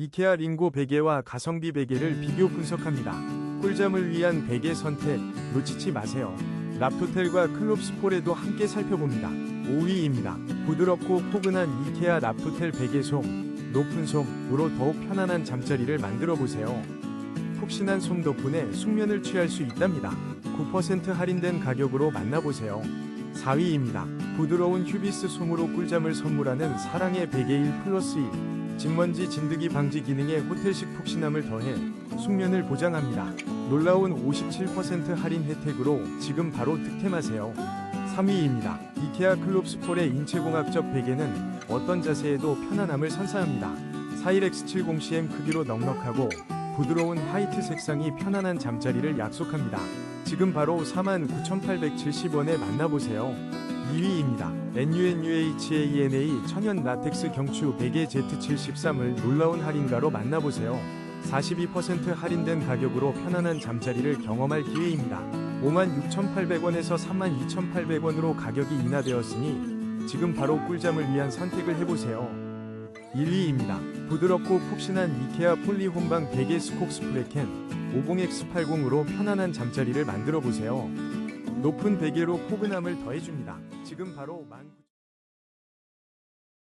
이케아 링고 베개와 가성비 베개를 비교 분석합니다. 꿀잠을 위한 베개 선택 놓치지 마세요. 랍토텔과 클롭스폴에도 함께 살펴봅니다. 5위입니다. 부드럽고 포근한 이케아 랍토텔 베개 솜, 높은 솜으로 더욱 편안한 잠자리를 만들어 보세요. 푹신한 솜 덕분에 숙면을 취할 수 있답니다. 9% 할인된 가격으로 만나보세요. 4위입니다. 부드러운 휴비스 솜으로 꿀잠을 선물하는 사랑의 베개 1 플러스 1. 진먼지 진드기 방지 기능에 호텔식 푹신함을 더해 숙면을 보장합니다. 놀라운 57% 할인 혜택으로 지금 바로 득템하세요. 3위입니다. 이케아 클롭스폴의 인체공학적 베개는 어떤 자세에도 편안함을 선사합니다. 41X70CM 크기로 넉넉하고 부드러운 화이트 색상이 편안한 잠자리를 약속합니다. 지금 바로 49,870원에 만나보세요. 2위입니다. NUNUHANA 천연 라텍스 경추 베개 Z73을 놀라운 할인가로 만나보세요. 42% 할인된 가격으로 편안한 잠자리를 경험할 기회입니다. 56,800원에서 32,800원으로 가격이 인하되었으니 지금 바로 꿀잠을 위한 선택을 해보세요. 1위입니다. 부드럽고 푹신한 이케아 폴리 혼방 베개 스콕 스프레켄 50X80으로 편안한 잠자리를 만들어 보세요. 높은 베개로 포근함을 더해줍니다. 지금 바로 19,000